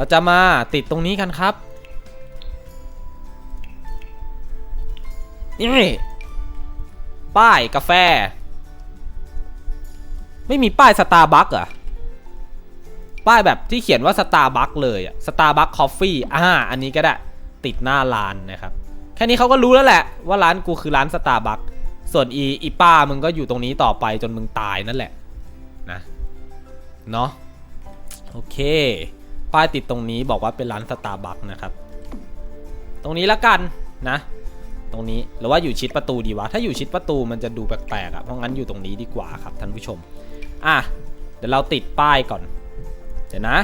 เราจะมาติดตรงนี้กันครับ นี่ ป้ายกาแฟ ไม่มีป้ายสตาร์บัคอะป้ายแบบที่เขียนว่าสตาร์บัคเลยอะสตาร์บัคคอฟฟี่อ่าอันนี้ก็ได้ ติดหน้าร้านนะครับ แค่นี้เขาก็รู้แล้วแหละ ว่าร้านกูคือร้านสตาร์บัคส่วนอีอีป้ามึงก็อยู่ตรงนี้ต่อไปจนมึงตายนั่นแหละนะเนาะโอเค ป้ายติดตรงนี้บอกว่าเป็นร้านสตาร์บัคนะครับ ตรงนี้ละกันนะ ตรงนี้หรือว่าอยู่ชิดประตูดีวะ ถ้าอยู่ชิดประตูมันจะดูแปลกๆอะ่ะ เพราะงั้นอยู่ตรงนี้ดีกว่าครับท่านผู้ชม อะ เดี๋ยวเราติดป้ายก่อน เดี๋ยวนะ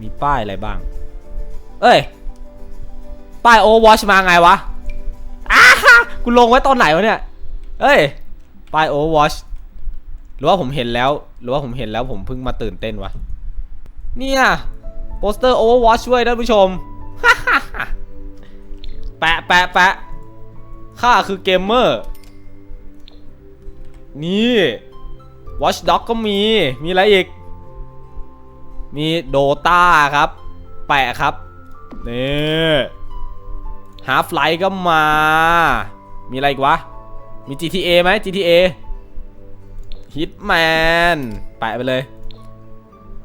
มีป้ายอะไรบ้าง เอ้ย ป้าย Overwatch มาไงวะอ้ากูลงไว้ตอนไหนวะเนี่ย เอ้ย ป้าย Overwatch หรือว่าผมเห็นแล้ว หรือว่าผมเห็นแล้วผมเพิ่งมาตื่นเต้นวะ เนี่ยโปสเตอร์ Overwatch ด้วยท่านผู้ชม แปะแปะแปะข้าคือเกมเมอร์ นี่ Watch Dog ก็มี มีอะไรอีก มีโดตาครับ แปะครับ นี่ Half Life ก็มา มีอะไรอีกวะ มี GTA ไหม GTA Hitman แปะไปเลย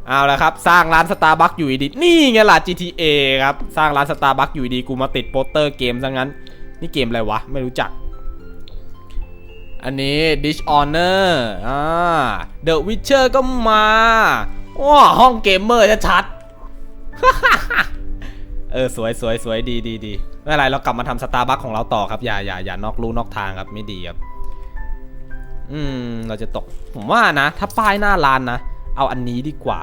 เอาละครับ สร้างร้านสตาร์บัคอยู่ดีนี่ไงล่ะ GTA ครับ สร้างร้านสตาร์บัคอยู่ดีกูมาติดโปสเตอร์เกมซะงั้น นี่เกมอะไรวะ ไม่รู้จัก อันนี้ Dishonor อ่า The Witcher ก็มาว้าห้องเกมเมอร์ชัดเออ สวยสวยสวยดีดีดีไม่เป็นไรเรากลับมาทำสตาร์บัคของเราต่อครับ อย่าอย่าอย่านอกลู่นอกทางครับไม่ดีครับ อืม เราจะตก ผมว่านะ ถ้าป้ายหน้าร้านนะ เอาอันนี้ดีกว่า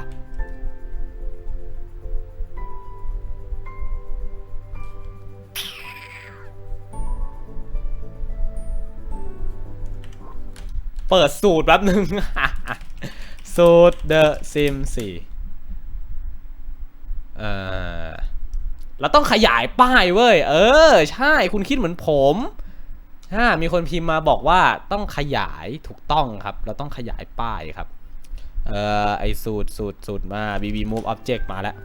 เปิดสูตรแป๊บหนึ่งสูตร The Sim 4เอ่อเราต้องขยายป้ายเว้ย เออ ใช่คุณคิดเหมือนผมฮ่ามีคนพิมพ์มาบอกว่าต้องขยายถูกต้องครับ เราต้องขยายป้ายครับ เออไอสูตรสูตรสูตรมา bb move object มาแล้ว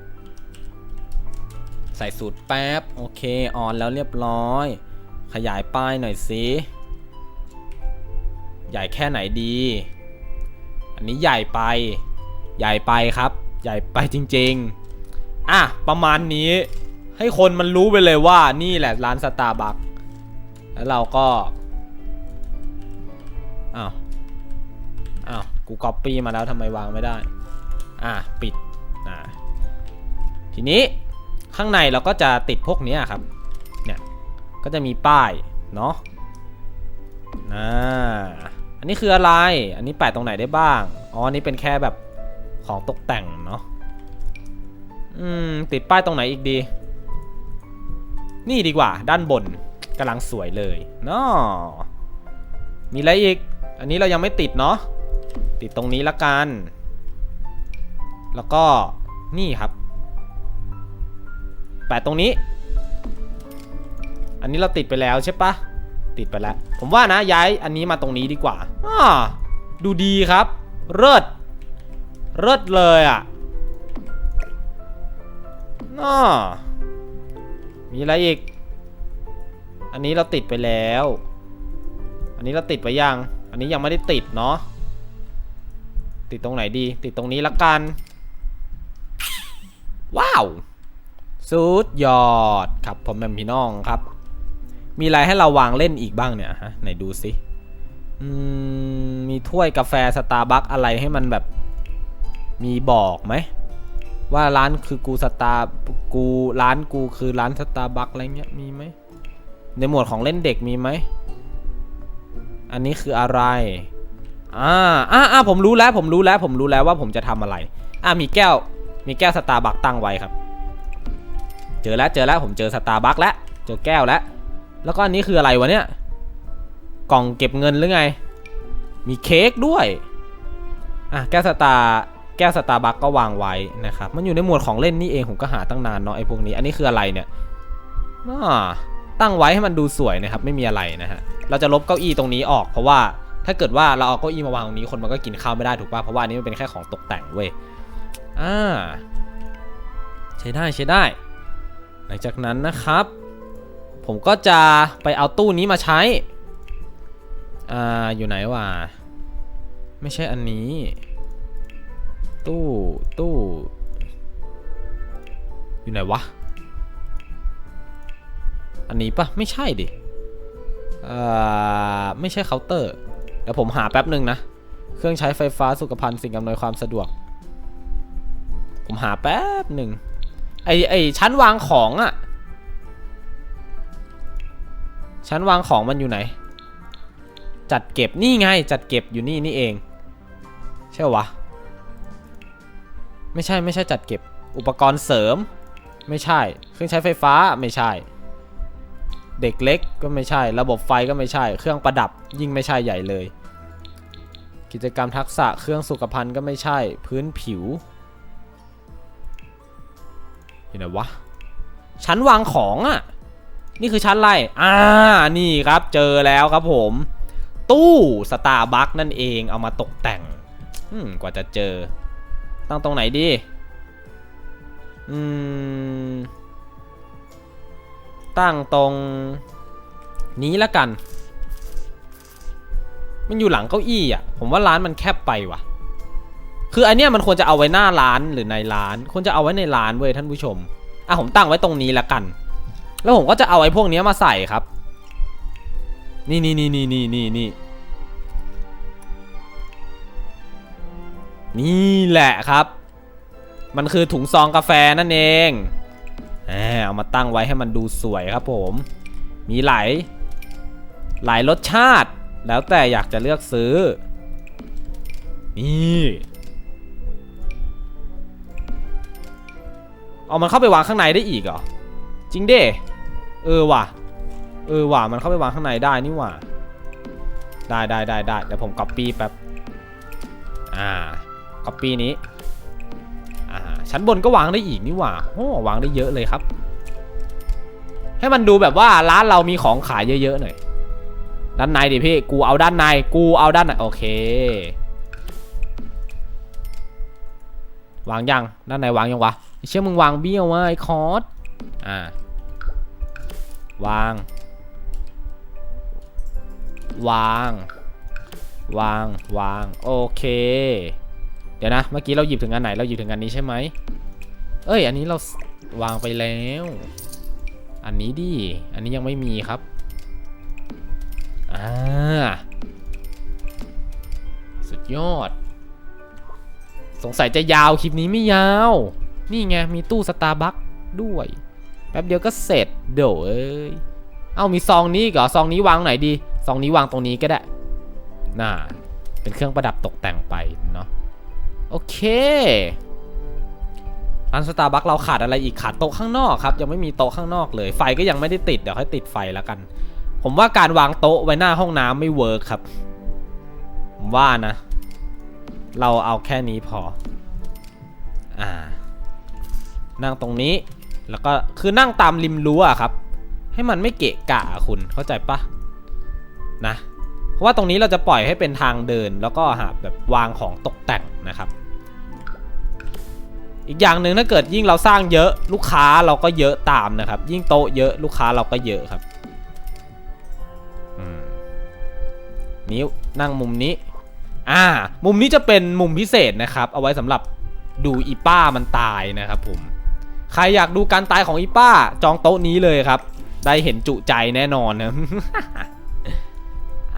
ใส่สูตรแป๊บ โอเค ออนแล้วเรียบร้อย ขยายป้ายหน่อยสิ ใหญ่แค่ไหนดี อันนี้ใหญ่ไป ใหญ่ไปครับ ใหญ่ไปจริง ๆ อะ ประมาณนี้ ให้คนมันรู้ไปเลยว่านี่แหละร้านสตาร์บัค แล้วเราก็ อ้าว อ้าว กูก๊อปปี้มาแล้วทำไมวางไม่ได้ อะปิดอ่าทีนี้ข้างในเราก็จะติดพวกนี้ครับ เนี่ย ก็จะมีป้ายเนาะอ่าอันนี้คืออะไร อันนี้แปะตรงไหนได้บ้าง อ๋อ อันนี้เป็นแค่แบบของตกแต่งเนาะ อืม ติดป้ายตรงไหนอีกดี นี่ดีกว่า ด้านบนกำลังสวยเลยเนาะมีอะไรอีก อันนี้เรายังไม่ติดเนาะ ติดตรงนี้ละกัน แล้วก็นี่ครับ แปะตรงนี้ อันนี้เราติดไปแล้วใช่ปะติดไปแล้ว ผมว่านะย้ายอันนี้มาตรงนี้ดีกว่าอ่าดูดีครับเลิศเลิศเลยอะน่ามีอะไรอีก อันนี้เราติดไปแล้ว อันนี้เราติดไปยัง อันนี้ยังไม่ได้ติดเนาะ ติดตรงไหนดี ติดตรงนี้ละกัน ว้าวสุดยอดครับผมแมมพี่น้องครับ มีอะไรให้เราวางเล่นอีกบ้างเนี่ยฮะไหนดูสิมีถ้วยกาแฟสตาร์บัคอะไรให้มันแบบ มีบอกไหม ว่าร้านคือกูสตาร์กูร้านกูคือร้านสตาร์บัคอะไรเงี้ยมีไหมในหมวดของเล่นเด็กมีไหม อันนี้คืออะไร อ่าอ่าอ่าผมรู้แล้ว ผมรู้แล้ว ผมรู้แล้วว่าผมจะทำอะไร อ่ามีแก้ว มีแก้วสตาร์บัคตั้งไว้ครับ เจอแล้ว เจอแล้ว ผมเจอสตาร์บัคแล้ว เจอแก้วแล้ว แล้วก็อันนี้คืออะไรวะเนี่ย กล่องเก็บเงินหรือไง มีเค้กด้วย อะแก้วสตาร์แก้วสตาร์บัคก็วางไว้นะครับ มันอยู่ในหมวดของเล่นนี่เอง ผมก็หาตั้งนานเนาะไอ้พวกนี้ อันนี้คืออะไรเนี่ยอ่าตั้งไว้ให้มันดูสวยนะครับ ไม่มีอะไรนะฮะ เราจะลบเก้าอี้ตรงนี้ออกเพราะว่า ถ้าเกิดว่าเราเอาเก้าอี้มาวางตรงนี้คนมันก็กินข้าวไม่ได้ถูกป่ะเพราะว่านี้มันเป็นแค่ของตกแต่งเว้ยอ่าใช้ได้ใช้ได้ หลังจากนั้นนะครับ ผมก็จะไปเอาตู้นี้มาใช้อ่าอยู่ไหนวะไม่ใช่อันนี้ ตู้ตู้ อยู่ไหนวะอันนี้ปะไม่ใช่ดิอ่าไม่ใช่เคาน์เตอร์ เดี๋ยวผมหาแป๊บหนึ่งนะ เครื่องใช้ไฟฟ้าสุขภัณฑ์สิ่งอำนวยความสะดวก ผมหาแป๊บหนึ่งไอไอชั้นวางของอะชั้นวางของมันอยู่ไหน จัดเก็บนี่ไง จัดเก็บอยู่นี่นี่เอง ใช่วะไม่ใช่ไม่ใช่จัดเก็บ อุปกรณ์เสริม ไม่ใช่ เครื่องใช้ไฟฟ้าไม่ใช่ เด็กเล็กก็ไม่ใช่ ระบบไฟก็ไม่ใช่ เครื่องประดับยิ่งไม่ใช่ใหญ่เลย กิจกรรมทักษะเครื่องสุขภัณฑ์ก็ไม่ใช่ พื้นผิวอยู่ไหนวะ ชั้นวางของอะ่ะ นี่คือชั้นอะไร อ่า นี่ครับ เจอแล้วครับผม ตู้สตาร์บัคนั่นเอง เอามาตกแต่ง อืม กว่าจะเจอ ตั้งตรงไหนดี อืม ตั้งตรงนี้ละกัน มันอยู่หลังเก้าอี้อะ ผมว่าร้านมันแคบไปว่ะ คืออันเนี้ยมันควรจะเอาไว้หน้าร้านหรือในร้าน ควรจะเอาไว้ในร้านเว้ยท่านผู้ชม อะผมตั้งไว้ตรงนี้ละกัน แล้วผมก็จะเอาไอ้พวกเนี้ยมาใส่ครับ นี่นี่นี่นี่นี่นี่นี่นี่แหละครับ มันคือถุงซองกาแฟนั่นเองแหมเอามาตั้งไว้ให้มันดูสวยครับผม มีหลายหลายรสชาติ แล้วแต่อยากจะเลือกซื้อ นี่เอามันเข้าไปวางข้างในได้อีกเหรอ จริงเด้เออว่ะ เออว่ะ มันเข้าไปวางข้างในได้นี่ว่ะ ได้ได้ได้ได้เดี๋ยวผมก๊อปปี้แป๊บ อ่าก๊อปปี้นี้ อ่า ชั้นบนก็วางได้อีกนี่ว่าโอ้วางได้เยอะเลยครับ ให้มันดูแบบว่าร้านเรามีของขายเยอะๆหน่อย ด้านในดิพี่ กูเอาด้านใน กูเอาด้านในโอเควางยัง ด้านในวางยังวะเชื่อมึงวางเบี้ยววะไอ้คอร์สอ่าวาง วาง วาง วาง โอเค เดี๋ยวนะ เมื่อกี้เราหยิบถึงอันไหน เราหยิบถึงอันนี้ใช่ไหม เอ้ย อันนี้เราวางไปแล้ว อันนี้ดิ อันนี้ยังไม่มีครับ อ่า สุดยอด สงสัยจะยาวคลิปนี้ไม่ยาว นี่ไง มีตู้สตาร์บัคด้วย แป๊บเดียวก็เสร็จ เดี๋ยวเอ้ย เอามีซองนี้กเหรอ ซองนี้วางไหนดี ซองนี้วางตรงนี้ก็ได้ น่า เป็นเครื่องประดับตกแต่งไปเนาะ โอเคร้านสตาร์บัคเราขาดอะไรอีกขาดโต๊ะข้างนอกครับ ยังไม่มีโต๊ะข้างนอกเลย ไฟก็ยังไม่ได้ติด เดี๋ยวค่อยติดไฟแล้วกัน ผมว่าการวางโต๊ะไว้หน้าห้องน้ำไม่เวิร์คครับ ผมว่านะ เราเอาแค่นี้พอ อ่า นั่งตรงนี้ แล้วก็คือนั่งตามริมรั้วครับ ให้มันไม่เกะกะอะคุณเข้าใจปะนะ เพราะว่าตรงนี้เราจะปล่อยให้เป็นทางเดิน แล้วก็หาแบบวางของตกแต่งนะครับ อีกอย่างหนึ่งถ้าเกิดยิ่งเราสร้างเยอะลูกค้าเราก็เยอะตามนะครับ ยิ่งโต๊ะเยอะลูกค้าเราก็เยอะครับ นิ้วนั่งมุมนี้ อ่า มุมนี้จะเป็นมุมพิเศษนะครับ เอาไว้สำหรับดูอีป้ามันตายนะครับผม ใครอยากดูการตายของอีป้าจองโต๊ะนี้เลยครับ ได้เห็นจุใจแน่นอนนะ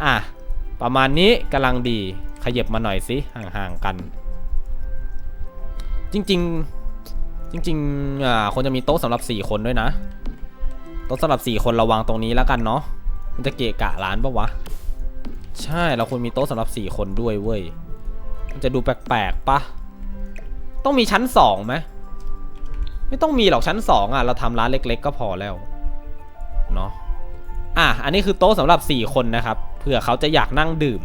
อะประมาณนี้กำลังดีขยับมาหน่อยสิห่างๆกัน จริง ๆ จริงๆอ่าคนจะมีโต๊ะสำหรับ 4 คนด้วยนะ โต๊ะสำหรับ 4 คนเราวางตรงนี้แล้วกันเนาะมันจะเกะกะร้านปะวะ ใช่เราควรมีโต๊ะสำหรับ 4 คนด้วยเว้ยมันจะดูแปลกๆปะต้องมีชั้น2ไหมไม่ต้องมีหรอกชั้น2อะเราทำร้านเล็ก ๆ ก็พอแล้วเนาะอะอันนี้คือโต๊ะสำหรับ 4 คนนะครับเผื่อเขาจะอยากนั่งดื่ม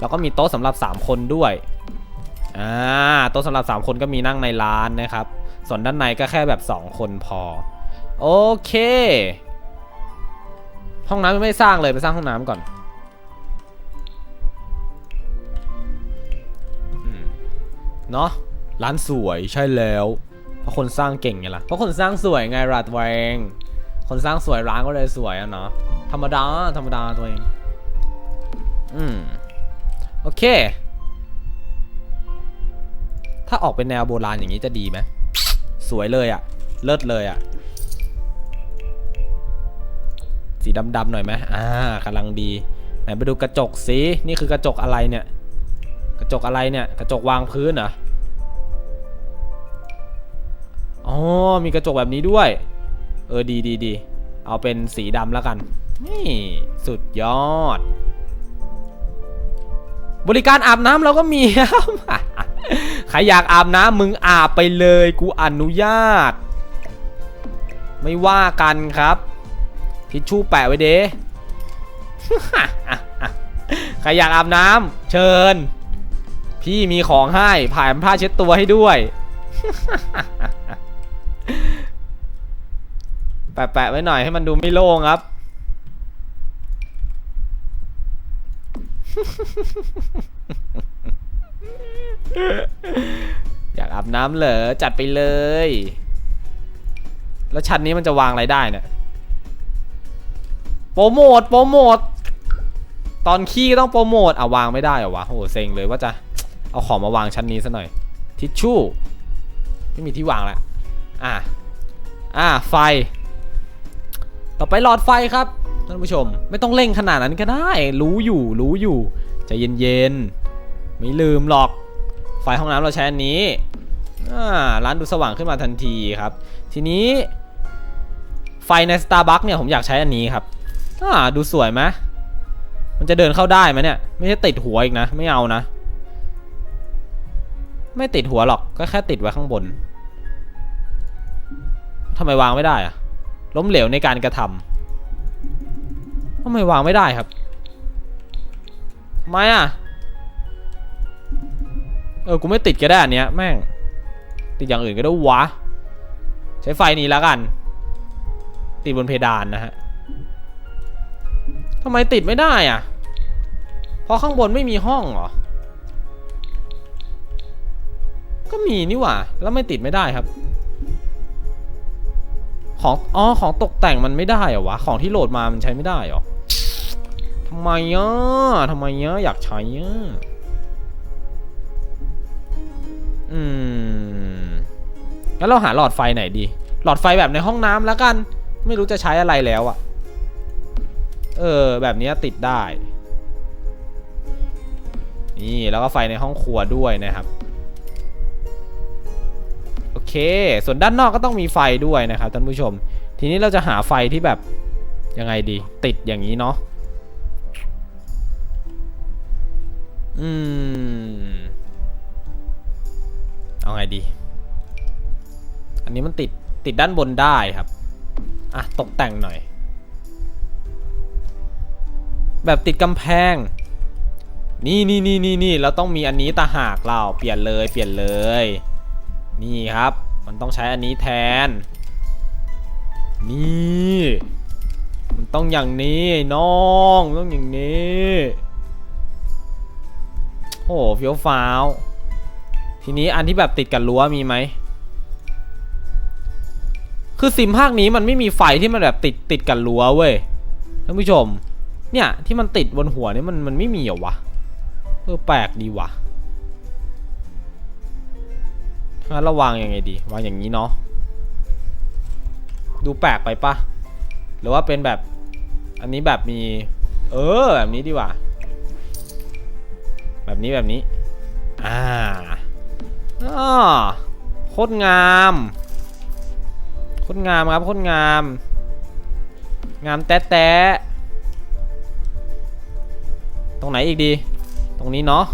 แล้วก็มีโต๊ะสำหรับ 3 คนด้วยอ่าโต๊ะสำหรับ 3 คนก็มีนั่งในร้านนะครับ ส่วนด้านในก็แค่แบบ 2 คนพอ โอเค ห้องน้ำยังไม่สร้างเลยไปสร้างห้องน้ำก่อน เนาะร้านสวยใช่แล้ว เพราะคนสร้างเก่งไงล่ะเพราะคนสร้างสวยไงราตัวงคนสร้างสวยร้านก็เลยสวยอะเนาะธรรมดาธรรมดาตัวเองอืมโอเค ถ้าออกเป็นแนวโบราณอย่างนี้จะดีไหมสวยเลยอะเลิศเลยอะสีดำๆหน่อยไหมอ่ากำลังดีไหนไปดูกระจกสินี่คือกระจกอะไรเนี่ย กระจกอะไรเนี่ย กระจกวางพื้นเหรอ อ๋อ มีกระจกแบบนี้ด้วย เออ ดีดีดีเอาเป็นสีดำแล้วกัน นี่ สุดยอด บริการอาบน้ำเราก็มีครับใครอยากอาบน้ำมึงอาบไปเลย กูอนุญาต ไม่ว่ากันครับ ทิชชู่แปะไว้เด้ใครอยากอาบน้ำเชิญ พี่มีของให้ผ่านผ้าเช็ดตัวให้ด้วย แปะๆไว้หน่อยให้มันดูไม่โล่งครับ อยากอาบน้ำเหรอจัดไปเลย แล้วชั้นนี้มันจะวางอะไรได้เนี่ยโปรโมทโปรโมทตอนขี้ก็ต้องโปรโมทอะวางไม่ได้เหรอวะโหเซ็งเลยว่าจะเอาของมาวางชั้นนี้ซะหน่อย ทิชชู่ ไม่มีที่วางแล้วอะ อะไฟ ต่อไปหลอดไฟครับท่านผู้ชม ไม่ต้องเร่งขนาดนั้นก็ได้ รู้อยู่รู้อยู่ใจเย็นๆไม่ลืมหรอก ไฟห้องน้ำเราใช้อันนี้อ่าร้านดูสว่างขึ้นมาทันทีครับ ทีนี้ไฟใน Starbucks เนี่ยผมอยากใช้อันนี้ครับอ่าดูสวยไหมมันจะเดินเข้าได้ไหมเนี่ย ไม่ใช่ติดหัวอีกนะ ไม่เอานะ ไม่ติดหัวหรอกก็แค่ติดไว้ข้างบนทำไมวางไม่ได้อะ ล้มเหลวในการกระทำทำไมวางไม่ได้ครับทำไมอะ เออ กูไม่ติดก็ได้อันเนี้ยแม่ง ติดอย่างอื่นก็ได้วะ ใช้ไฟนี้แล้วกัน ติดบนเพดานนะฮะทำไมติดไม่ได้อะ เพราะข้างบนไม่มีห้องเหรอ ก็มีนี่หว่า แล้วไม่ติดไม่ได้ครับ ของอ๋อของตกแต่งมันไม่ได้เหรอวะของที่โหลดมามันใช้ไม่ได้เหรอทำไมอะทำไมอะอยากใช้อะอืมงั้นเราหาหลอดไฟไหนดี หลอดไฟแบบในห้องน้ำแล้วกัน ไม่รู้จะใช้อะไรแล้วอะเออ แบบนี้ติดได้ นี่แล้วก็ไฟในห้องครัวด้วยนะครับ เค ส่วนด้านนอกก็ต้องมีไฟด้วยนะครับท่านผู้ชม ทีนี้เราจะหาไฟที่แบบยังไงดี ติดอย่างนี้เนาะอืม เอาไงดี อันนี้มันติดติดด้านบนได้ครับ อะ ตกแต่งหน่อย แบบติดกำแพง นี่นี่นี่นี่นี่เราต้องมีอันนี้ตาหากเราเปลี่ยนเลย เปลี่ยนเลย นี่ครับ มันต้องใช้อันนี้แทน นี่ มันต้องอย่างนี้น้องต้องอย่างนี้โอ้โหเฟี้ยวฟ้าว ทีนี้อันที่แบบติดกับรั้วมีไหม คือซิมภาคนี้มันไม่มีไฟที่มันแบบติดติดกับรั้วเว้ยท่านผู้ชม เนี่ยที่มันติดบนหัวเนี่ยมันมันไม่มีเหรอวะ เออแปลกดีว่ะ งั้นเราวางยังไงดี วางอย่างนี้เนาะ ดูแปลกไปปะ หรือว่าเป็นแบบ อันนี้แบบมี เออ แบบนี้ดีกว่า แบบนี้แบบนี้ อ่าอ่าโคตรงาม โคตรงามครับ โคตรงาม งามแต๊ะแต๊ะตรงไหนอีกดี ตรงนี้เนาะ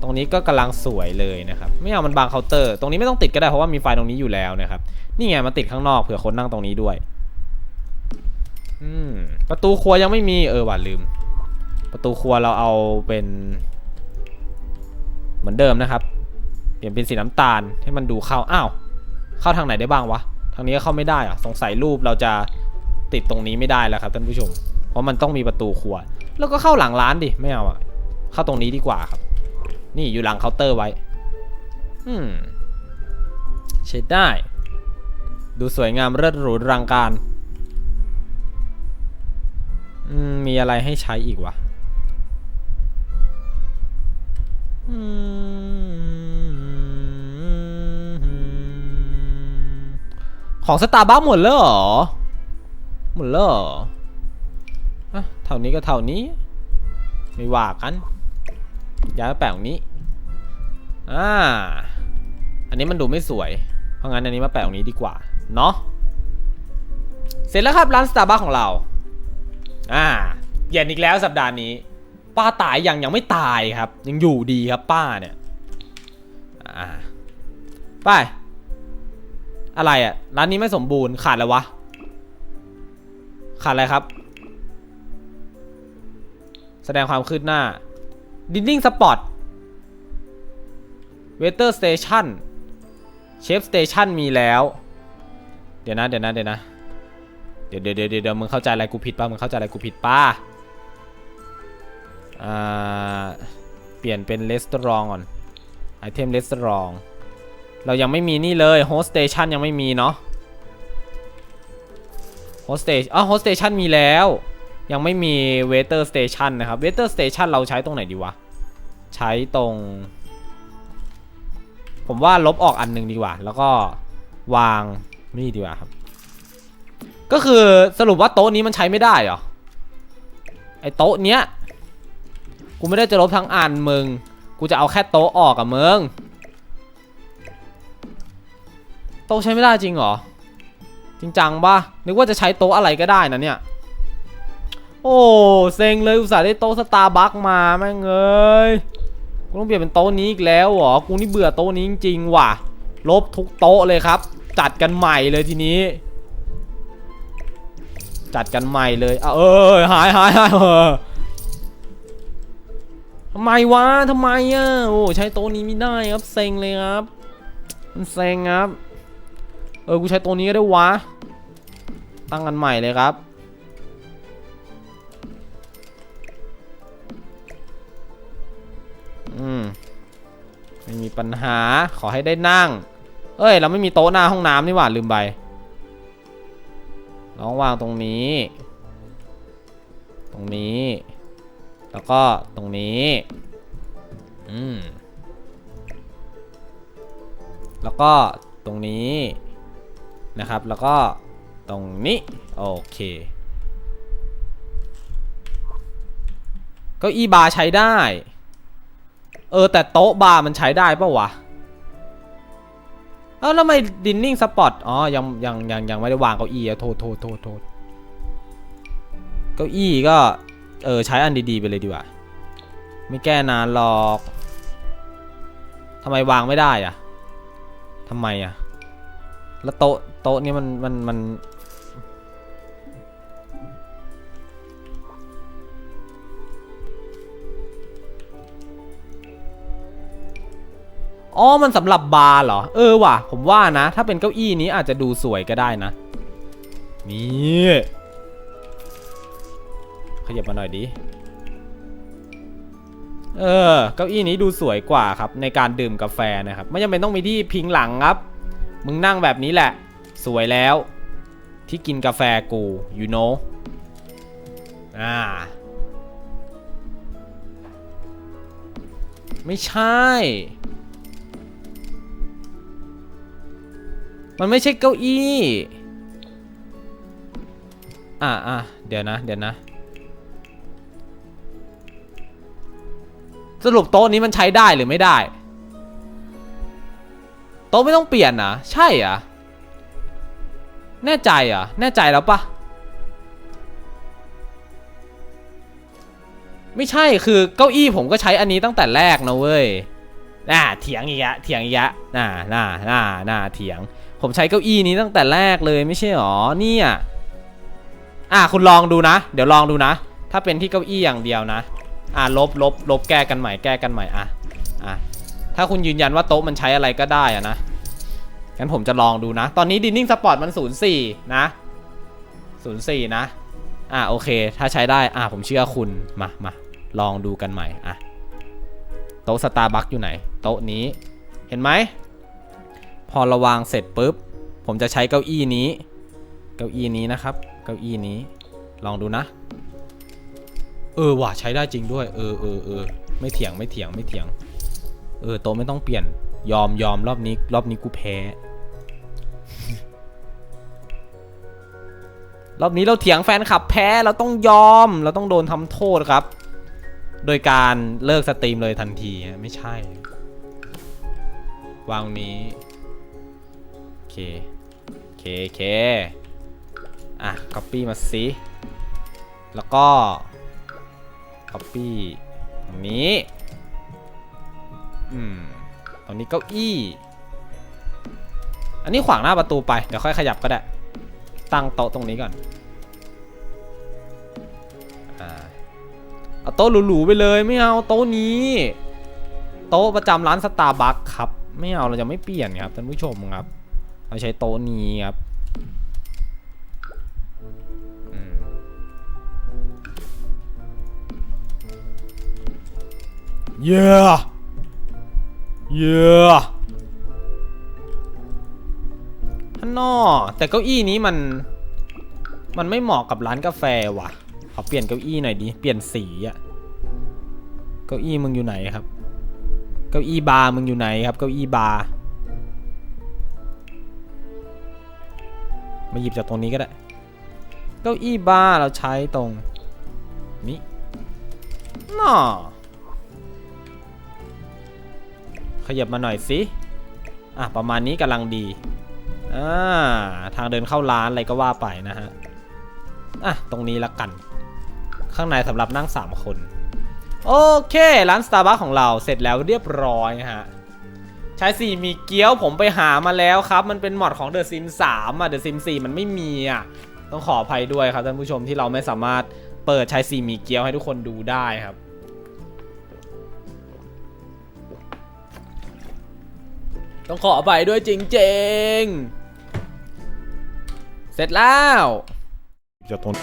ตรงนี้ก็กำลังสวยเลยนะครับ ไม่เอามันบางเคาน์เตอร์ ตรงนี้ไม่ต้องติดก็ได้เพราะว่ามีไฟตรงนี้อยู่แล้วนะครับ นี่ไงมาติดข้างนอกเผื่อคนนั่งตรงนี้ด้วย อืม ประตูครัวยังไม่มีเออว่ะลืม ประตูครัวเราเอาเป็น เหมือนเดิมนะครับ เปลี่ยนเป็นสีน้ำตาลให้มันดูเข้า อ้าว เข้าทางไหนได้บ้างวะ ทางนี้ก็เข้าไม่ได้อะสงสัยรูปเราจะติดตรงนี้ไม่ได้แล้วครับท่านผู้ชม เพราะมันต้องมีประตูครัว แล้วก็เข้าหลังร้านดิ ไม่เอาอะเข้าตรงนี้ดีกว่าครับ นี่อยู่หลังเคาน์เตอร์ไว้ อืมใช้ได้ ดูสวยงามเลิศหรูรังการอืมมีอะไรให้ใช้อีกวะอของสตาร์บัคหมดแล้วเหรอ หมดแล้วเหรออะเท่านี้ก็เท่านี้ ไม่ว่ากัน ย้ายแปะตรงนี้ อ่า อันนี้มันดูไม่สวย เพราะงั้นอันนี้มาแปะตรงนี้ดีกว่า เนาะ เสร็จแล้วครับร้านสตาร์บัคของเรา อ่าเปลี่ยนอีกแล้วสัปดาห์นี้ ป้าตายยังยังไม่ตายครับ ยังอยู่ดีครับป้าเนี่ย อ่า ไป อะไรอะ่ะ ร้านนี้ไม่สมบูรณ์ขาดอะไรวะ ขาดอะไรครับ แสดงความคืบหน้าดินนิ่งสปอตเวเตอร์สเตชัน เชฟสเตชันมีแล้ว เดี๋ยวนะเดี๋ยวนะเดี๋ยวนะ เดี๋ยวเดี๋ยวเดี๋ยวมึงเข้าใจอะไรกูผิดป่ะมึงเข้าใจอะไรกูผิดป่ะอ่าเปลี่ยนเป็นเลสเตอรองก่อนไอเทมเลสเตอรองเรายังไม่มีนี่เลยโฮสเตชันยังไม่มีเนาะโฮสเตชอ๋อโฮสเตชันมีแล้ว ยังไม่มีเวเตอร์สเตชันนะครับเวเตอร์สเตชันเราใช้ตรงไหนดีวะ ใช้ตรง ผมว่าลบออกอันหนึ่งดีกว่า แล้วก็วางนี่ดีกว่าครับ ก็คือสรุปว่าโต๊ะนี้มันใช้ไม่ได้เหรอ ไอโต๊ะเนี้ย กูไม่ได้จะลบทั้งอันมึง กูจะเอาแค่โต๊ะออกกับมึง โต๊ะใช้ไม่ได้จริงเหรอ จริงจังปะนึกว่าจะใช้โต๊ะอะไรก็ได้นะเนี่ย โอ้ เซ็งเลยอุตส่าห์ได้โต๊ะสตาร์บัคมาแม่งเอ้ย กูต้องเปลี่ยนเป็นโต๊ะนี้อีกแล้วเหรอ กูนี่เบื่อโต๊ะนี้จริงๆว่ะ ลบทุกโต๊ะเลยครับ จัดกันใหม่เลยทีนี้ จัดกันใหม่เลยอะเออหายหายหายเออทำไมวะทำไมอะ โอ้ใช้โต๊ะนี้ไม่ได้ครับ เซ็งเลยครับ มันเซ็งครับ เออ กูใช้โต๊ะนี้ก็ได้วะ ตั้งกันใหม่เลยครับ อืมไม่มีปัญหาขอให้ได้นั่ง เอ้ย เราไม่มีโต๊ะหน้าห้องน้ำนี่หว่าลืมไปลองวางตรงนี้ ตรงนี้ แล้วก็ตรงนี้ อืม แล้วก็ตรงนี้นะครับ แล้วก็ตรงนี้ โอเค เก้าอี้บาร์ใช้ได้ เออแต่โต๊ะบาร์มันใช้ได้ปะวะเอ้าแล้วทำไมดินนิ่งสปอตอ๋อยังยังยังยังไม่ได้วางเก้าอี้อะโทษโทษโทษโทษเก้าอี้ก็เออใช้อันดีๆไปเลยดีกว่า ไม่แก้นานหรอกทำไมวางไม่ได้อะทำไมอะแล้วโต๊ะโต๊ะนี้มันมันมัน อ๋อ มันสำหรับบาร์เหรอ เออว่ะ ผมว่านะ ถ้าเป็นเก้าอี้นี้อาจจะดูสวยก็ได้นะ นี่ขยับมาหน่อยดิ เออ เก้าอี้นี้ดูสวยกว่าครับ ในการดื่มกาแฟนะครับ ไม่จำเป็นต้องมีที่พิงหลังครับ มึงนั่งแบบนี้แหละ สวยแล้ว ที่กินกาแฟกู you know อ่า ไม่ใช่ มันไม่ใช่เก้าอี้ อ่าอ่าเดี๋ยวนะ เดี๋ยวนะ สรุปโต๊ะนี้มันใช้ได้หรือไม่ได้ โต๊ะไม่ต้องเปลี่ยนนะ ใช่อะ แน่ใจอะ แน่ใจแล้วปะไม่ใช่คือเก้าอี้ผมก็ใช้อันนี้ตั้งแต่แรกนะเว้ย น่าเถียงอีกอะเถียงอีกอะน่าน่าน่าน่าเถียง ผมใช้เก้าอี้นี้ตั้งแต่แรกเลยไม่ใช่หรอเนี่ยอะคุณลองดูนะ เดี๋ยวลองดูนะ ถ้าเป็นที่เก้าอี้อย่างเดียวนะ อะลบลบลบแก้กันใหม่แก้กันใหม่อะอะถ้าคุณยืนยันว่าโต๊ะมันใช้อะไรก็ได้อะนะงั้นผมจะลองดูนะ ตอนนี้ดินนิ่งสปอร์ตมัน04นย์สี่นะ04นะ อะโอเค ถ้าใช้ได้ อะผมเชื่อคุณ มามาลองดูกันใหม่ อะ โต๊ะสตาร์บัคอยู่ไหน โต๊ะนี้ เห็นไหม พอเระวางเสร็จปุ๊บ ผมจะใช้เก้าอี้นี้ เก้าอี้นี้นะครับ เก้าอี้นี้ ลองดูนะ เออว่ะใช้ได้จริงด้วย เออเออเออไม่เถียงไม่เถียงไม่เถียง เออโต๊ะไม่ต้องเปลี่ยน ยอมยอมรอบนี้ รอบนี้กูแพ้ รอบนี้เราเถียงแฟนคลับแพ้ เราต้องยอม เราต้องโดนทำโทษครับ โดยการเลิกสตรีมเลยทันทีฮะไม่ใช่ วางนี้ เคโอเคโอเคอะ copy มาสิแล้วก็ copy ตรงนี้ อืม ตรงนี้เก้าอี้ อันนี้ขวางหน้าประตูไป เดี๋ยวค่อยขยับก็ได้ ตั้งโต๊ะตรงนี้ก่อน อ่า เอาโต๊ะหรูๆไปเลย ไม่เอาโต๊ะนี้ โต๊ะประจำร้านสตาร์บัคครับ ไม่เอาเราจะไม่เปลี่ยนครับท่านผู้ชมครับ เราใช้โต๊ะนี้ครับอืมเย้เย้ฮันนอแต่เก้าอี้นี้มัน มันไม่เหมาะกับร้านกาแฟว่ะ ขอเปลี่ยนเก้าอี้หน่อยดิ เปลี่ยนสีอะเก้าอี้มึงอยู่ไหนครับ เก้าอี้บาร์มึงอยู่ไหนครับ เก้าอี้บาร์ มาหยิบจากตรงนี้ก็ได้ เก้าอี้บาร์เราใช้ตรงนี้น่อขยับมาหน่อยสิอะประมาณนี้กำลังดีอ่าทางเดินเข้าร้านอะไรก็ว่าไปนะฮะอะตรงนี้ละกัน ข้างในสำหรับนั่ง 3 คน โอเค ร้าน Starbucks ของเราเสร็จแล้วเรียบร้อยนะฮะ ใช้สี่มีเกี๊ยวผมไปหามาแล้วครับ มันเป็นมอดของ The Sim 3อะ The Sim 4มันไม่มีอะต้องขออภัยด้วยครับท่านผู้ชมที่เราไม่สามารถเปิดใช้สี่มีเกี๊ยวให้ทุกคนดูได้ครับต้องขออภัยด้วยจริง ๆ เสร็จแล้วจะทน